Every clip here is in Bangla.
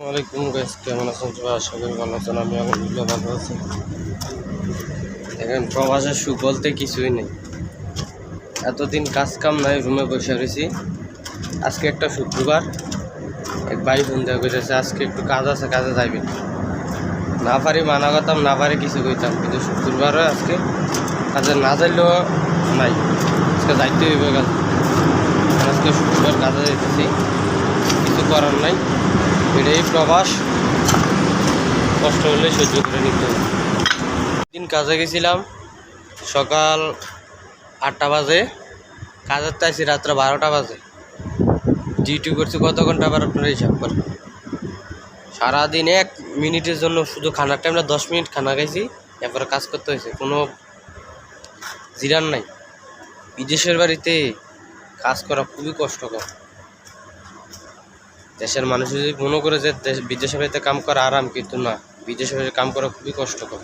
ওয়ালাইকুম গাইস কেমন আছেন সবাই? আশা করি ভালো আছেন আমি আলহামদুলিল্লাহ ভালো আছি। এখন প্রবাসের সুখ বলতে কিছুই নেই। এতদিন কাজ কাম নাই, রুমে বসে রয়েছি। আজকে একটা শুক্রবার, এক ভাই ফোন দেওয়া করেছে আজকে একটু কাজ আছে, কাজে যাইবে না। পারি মানা করতাম, না পারি কিছু কইতাম, কিন্তু শুক্রবারও আজকে। কাজে না যাইলেও নাই। আজকে যাইতে হইবে কাজ। আজকে শুক্রবার কাজে যাইতেছি। কিছু করার নাই। এটাই প্রবাস। কষ্ট হলে সহ্য করে নিতে দিন কাজে গেছিলাম। সকাল আটটা বাজে। কাজের তাইছি রাত্রে বারোটা বাজে। ডিউটি করছি কত ঘণ্টা আবার আপনারা হিসাব করেন? সারাদিন এক মিনিটের জন্য শুধু খানার টাইমটা দশ মিনিট খানা খাইছি। এরপরে কাজ করতে হয়েছে। কোনো জিরান নাই। বিদেশের বাড়িতে কাজ করা খুবই কষ্টকর। দেশের মানুষ যদি মনে করে যে দেশ বিদেশের বাড়িতে কাম করা আরাম, কিন্তু না, বিদেশের বাড়িতে কাম করা খুবই কষ্টকর।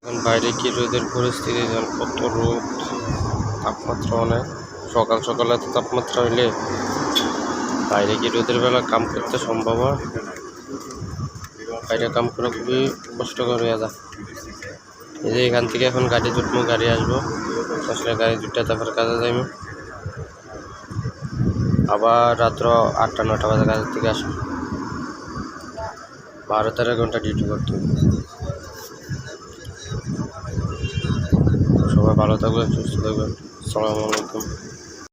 এখন বাইরে কি রোদের পরিস্থিতি কত রোদ, তাপমাত্রা অনেক। সকাল সকালে এত তাপমাত্রা হইলে বাইরে কি রোদের বেলা কাম করতে সম্ভব হয়। বাইরে কাম করা খুবই কষ্টকর হয়ে যায়। এই যে এখান থেকে এখন গাড়ি জুটবো গাড়ি আসব। আসলে গাড়ি জুটটা তারপর কাজে যাইবো। আবার রাত্র আটটা নটা বাজার কাছ থেকে আসুন বারো তেরো ঘণ্টা ডিউটি করতে সবাই ভালো থাকবেন, সুস্থ থাকবেন। আসসালামু আলাইকুম।